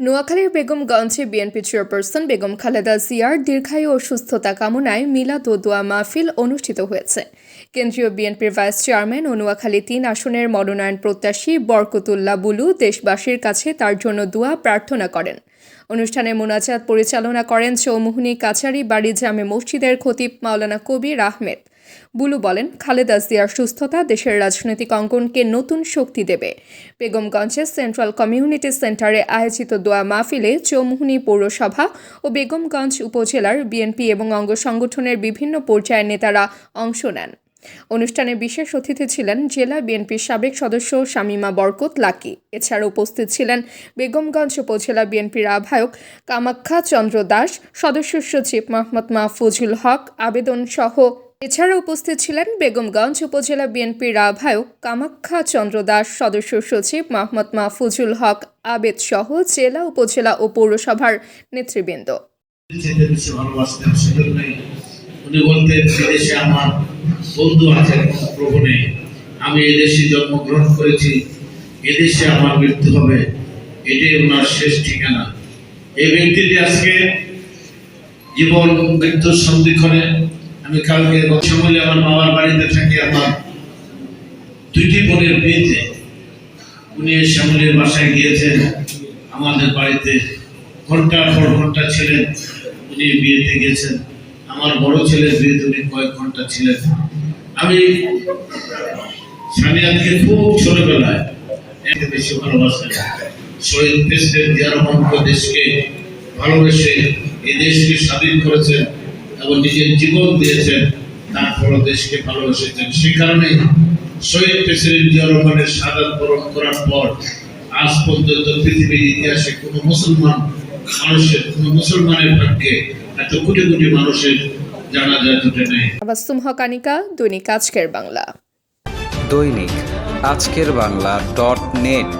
নোয়াখালীর বেগমগঞ্জে BNP chairperson Begum Khaleda জিয়ার দীর্ঘায়ু ও সুস্থতা কামনায় মিলাদ ও দোয়া মাহফিল অনুষ্ঠিত হয়েছে। কেন্দ্রীয় বিএনপির ভাইস চেয়ারম্যান ও নোয়াখালী তিন আসনের মনোনয়ন প্রত্যাশী বরকতুল্লাহ বুলু দেশবাসীর কাছে তার জন্য দোয়া প্রার্থনা করেন। অনুষ্ঠানে মোনাজাত পরিচালনা করেন চৌমুহনী কাছারি বাড়ি জামে মসজিদের খতিব মাওলানা কবির আহমেদ। বুলু বলেন, খালেদা জিয়ার সুস্থতা দেশের রাজনৈতিক অঙ্গনকে নতুন শক্তি দেবে। বেগমগঞ্জের সেন্ট্রাল কমিউনিটি সেন্টারে আয়োজিত দোয়া মাহফিলে চৌমুহনী পৌরসভা ও বেগমগঞ্জ উপজেলার বিএনপি এবং অঙ্গ সংগঠনের বিভিন্ন পর্যায়ের নেতারা অংশ নেন। অনুষ্ঠানে বিশেষ অতিথি ছিলেন জেলা বিএনপির সাবেক সদস্য শামীমা বরকত লাকি। এছাড়া উপস্থিত ছিলেন বেগমগঞ্জ উপজেলা বিএনপির আহ্বায়ক কামাখ্যা চন্দ্র দাস, সদস্য সচিব মোহাম্মদ মাহফুজুল হক, আবেদন সহ এছাড়া উপস্থিত ছিলেন বেগমগঞ্জ উপজেলা বিএনপির আহ্বায়ক কামাখ্যা চন্দ্র দাস, সদস্য সচিব মোহাম্মদ মাহফুজুল হক, আবেদ সহ জেলা, উপজেলা ও পৌরসভার নেতৃবৃন্দ। উনি বলতেন আমার বন্ধু আছেন প্রভু নেই আমি এদেশে জন্মগ্রহণ করেছি, এদেশে আমার মৃত্যু হবে, এটাই ওনার শেষ ঠিকানা। এই ব্যক্তিটি আজকে জীবন, মৃত্যুর সন্ধিক্ষণে আমি কালকে সময় আমার বাবার বাড়িতে থাকি, আমার দুইটি বোনের বিয়েতে। উনি শ্যামলের বাসায় গিয়েছেন, আমাদের বাড়িতে। ঘণ্টার পর ঘণ্টা ছিলেন, উনি বিয়েতে গেছেন আমার বড় ছেলের বিয়েতে উনি কয়েক ঘণ্টা ছিলেন। আমি সানিয়াতকে খুব ছোটবেলায় বেশি ভালোবাসেন শহীদ প্রেসিডেন্ট জিয়া রহমানকে দেশকে ভালোবেসে এই দেশকে স্বাধীন করেছেন এবং নিজের জীবন দিয়েছেন। তারপরও দেশকে ভালোবেসেছেন। সেই কারণে শহীদ প্রেসিডেন্ট জিয়া রহমানের সাদাত বরণ করার পর আজ পর্যন্ত পৃথিবীর ইতিহাসে কোনো মুসলমান মানুষের, কোনো মুসলমানের ভাগ্যে এত কোটি কোটি মানুষের আবাস্তুম হকানিকা দৈনিক আজকের বাংলা। দৈনিক আজকের বাংলা ডট নেট।